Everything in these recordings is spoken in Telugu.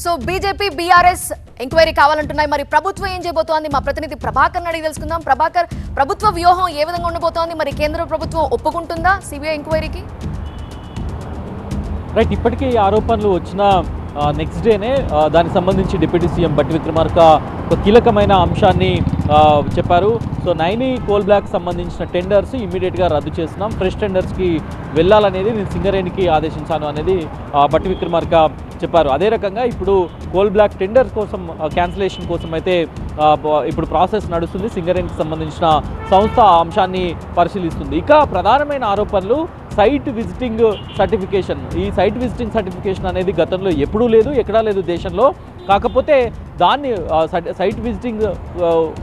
సో బీజేపీ బీఆర్ఎస్ ఎంక్వైరీ కావాలంటున్నాయి. మరి ప్రభుత్వం ఏం చేయబోతోంది? మా ప్రతినిధి ప్రభాకర్ అడిగి తెలుసుకుందాం. ప్రభాకర్ ప్రభుత్వ వ్యూహం ఏ విధంగా ఉండబోతోంది? మరి కేంద్ర ప్రభుత్వం ఒప్పుకుంటుందా? సిబిఐ ఎంక్వైరీకి? రైట్ ఇప్పటికే ఈ ఆరోపణలు వచ్చిన నెక్స్ట్ డేనే దానికి సంబంధించి డిప్యూటీ సీఎం బట్టి విక్రమార్క ఒక కీలకమైన అంశాన్ని చెప్పారు. సో నైని కోల్ బ్లాక్ సంబంధించిన టెండర్స్ ఇమీడియట్గా రద్దు చేస్తున్నాం. ఫ్రెష్ టెండర్స్కి వెళ్ళాలనేది నేను సింగరేణికి ఆదేశించాను అనేది బట్టి విక్రమార్క చెప్పారు. అదే రకంగా ఇప్పుడు కోల్ బ్లాక్ టెండర్ కోసం క్యాన్సిలేషన్ కోసం అయితే ఇప్పుడు ప్రాసెస్ నడుస్తుంది. సింగరేణికి సంబంధించిన సంస్థ ఆ అంశాన్ని పరిశీలిస్తుంది. ఇక ప్రధానమైన ఆరోపణలు సైట్ విజిటింగ్ సర్టిఫికేషన్. ఈ సైట్ విజిటింగ్ సర్టిఫికేషన్ అనేది గతంలో ఎప్పుడూ లేదు ఎక్కడా లేదు దేశంలో. కాకపోతే దాన్ని సైట్- విజిటింగ్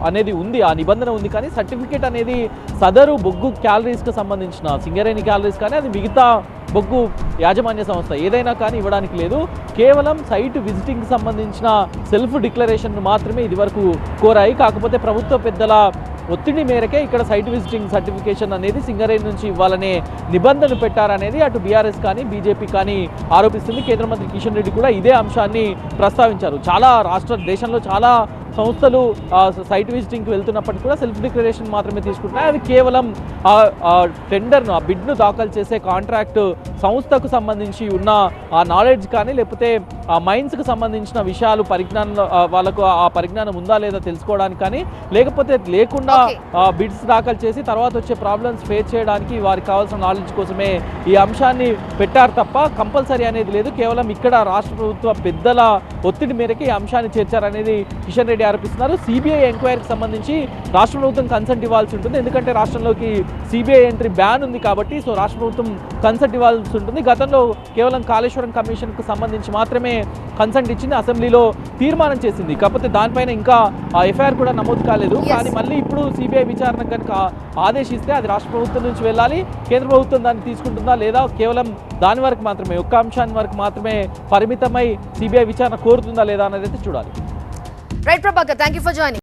అనేది ఉంది ఆ నిబంధన ఉంది. కానీ సర్టిఫికేట్ అనేది సదరు బొగ్గు క్యాలరీస్కి సంబంధించిన సింగరేణి క్యాలరీస్ కానీ అది మిగతా బొగ్గు యాజమాన్య సంస్థ ఏదైనా కానీ ఇవ్వడానికి లేదు. కేవలం సైట్ విజిటింగ్ సంబంధించిన సెల్ఫ్ డిక్లరేషన్ మాత్రమే ఇదివరకు కోరాయి. కాకపోతే ప్రభుత్వ పెద్దల ఒత్తిడి మేరకే ఇక్కడ సైట్ విజిటింగ్ సర్టిఫికేషన్ అనేది సింగరేణి నుంచి ఇవ్వాలనే నిబంధనలు పెట్టారనేది అటు బీఆర్ఎస్ కానీ బీజేపీ కానీ ఆరోపిస్తుంది. కేంద్ర మంత్రి కిషన్ రెడ్డి కూడా ఇదే అంశాన్ని ప్రస్తావించారు. చాలా రాష్ట్ర దేశంలో చాలా సంస్థలు సైట్ విజిటింగ్కి వెళ్తున్నప్పటికీ కూడా సెల్ఫ్ డిక్లరేషన్ మాత్రమే తీసుకుంటున్నాయి. అవి కేవలం ఆ టెండర్ను ఆ బిడ్ను దాఖలు చేసే కాంట్రాక్ట్ సంస్థకు సంబంధించి ఉన్న ఆ నాలెడ్జ్ కానీ లేకపోతే ఆ మైన్స్కి సంబంధించిన విషయాలు పరిజ్ఞానం వాళ్ళకు ఆ పరిజ్ఞానం ఉందా లేదా తెలుసుకోవడానికి కానీ లేకపోతే లేకుండా. బిడ్స్ దాఖలు చేసి తర్వాత వచ్చే ప్రాబ్లమ్స్ ఫేస్ చేయడానికి వారికి కావాల్సిన నాలెడ్జ్ కోసమే ఈ అంశాన్ని పెట్టారు తప్ప కంపల్సరీ అనేది లేదు. కేవలం ఇక్కడ రాష్ట్ర ప్రభుత్వ పెద్దల ఒత్తిడి మేరకు ఈ అంశాన్ని చేర్చారనేది కిషన్ రెడ్డి ఆరోపిస్తున్నారు. సిబిఐ ఎంక్వైరీకి సంబంధించి రాష్ట్ర ప్రభుత్వం కన్సల్ట్ ఇవ్వాల్సి ఉంటుంది. ఎందుకంటే రాష్ట్రంలోకి సిబిఐ ఎంట్రీ బ్యాన్ ఉంది కాబట్టి సో రాష్ట్ర ప్రభుత్వం కన్సల్ట్ ఇవ్వాల్సి ఉంటుంది గతంలో కేవలం కాళేశ్వరం కమిషన్కు సంబంధించి మాత్రమే కన్సల్ట్ ఇచ్చింది. అసెంబ్లీలో తీర్మానం చేసింది. కాకపోతే దానిపైన ఇంకా ఎఫ్ఐఆర్ కూడా నమోదు కాలేదు. కానీ మళ్ళీ ఇప్పుడు సిబిఐ విచారణ కనుక ఆదేశిస్తే అది రాష్ట్ర ప్రభుత్వం నుంచి వెళ్ళాలి. కేంద్ర ప్రభుత్వం దాన్ని తీసుకుంటుందా లేదా కేవలం దాని వరకు మాత్రమే ఒక్క అంశాన్ని వరకు మాత్రమే పరిమితమై సిబిఐ విచారణ కోరుతుందా లేదా అనేది అయితే చూడాలి. Right Prabhakar thank you for joining